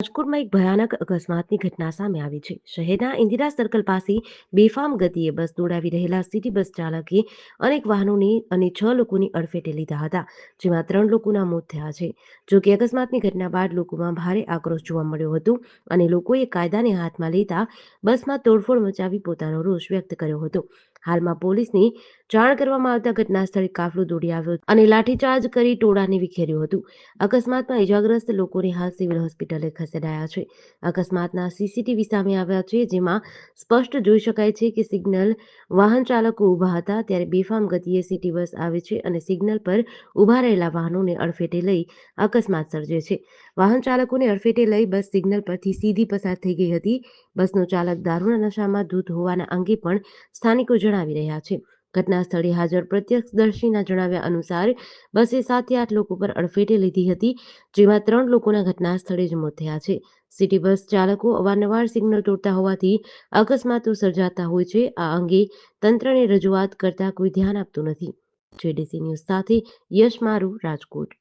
રાજકોટમાં એક ભયાનક અકસ્માતની ઘટના સામે આવી છે. શહેરના ઇન્દિરા સર્કલ પાસે બેફામ ગતિએ બસ દોડાવી રહેલા સિટી બસ ચાલકે અનેક વાહનોની અને છ લોકોની અડફેટે લીધા હતા, જેમાં ત્રણ લોકોના મોત થયા છે. જો કે અકસ્માતની ઘટના બાદ લોકોમાં ભારે આક્રોશ જોવા મળ્યો હતો અને લોકોએ કાયદાને હાથમાં લેતા બસમાં તોડફોડ મચાવી પોતાનો રોષ વ્યક્ત કર્યો હતો. હાલમાં પોલીસની જાણ કરવામાં આવતા ઘટના સ્થળે કાફલો દોડી આવ્યો અને લાઠીચાર્જ કરી ટોળાને વિખેર્યું હતું. અકસ્માતમાં ઇજાગ્રસ્ત લોકોને હાલ સિવિલ હોસ્પિટલે ખસેડાયા છે. અકસ્માતના સીસીટીવી સામે આવ્યા છે, જેમાં સ્પષ્ટ જોઈ શકાય છે કે સિગ્નલ વાહન ચાલકો ઊભા હતા ત્યારે બેફામ ગતિએ સિટી બસ આવે છે અને સિગ્નલ પર ઊભા રહેલા વાહનોને અડફેટે લઈ અકસ્માત સર્જે છે. વાહન ચાલકોને અડફેટે લઈ બસ સિગ્નલ પરથી સીધી પસાર થઈ ગઈ હતી. બસનો ચાલક દારૂના નશામાં ધૂત હોવાના અંગે પણ સ્થાનિકો જણાવી રહ્યા છે. ઘટના સ્થળે હાજર પ્રત્યક્ષદર્શીના જણાવ્યા અનુસાર, બસે સાતથી આઠ લોકો પર અડફેટે લીધી હતી, જેમાં ત્રણ લોકોના ઘટના સ્થળે જ મોત થયા છે. સિટી બસ ચાલકો અવારનવાર સિગ્નલ તોડતા હોવાથી અકસ્માતો સર્જાતા હોય છે. આ અંગે તંત્રને રજૂઆત કરતા કોઈ ધ્યાન આપતું નથી. જેડીસી ન્યૂઝ સાથે યશ મારું રાજકોટ.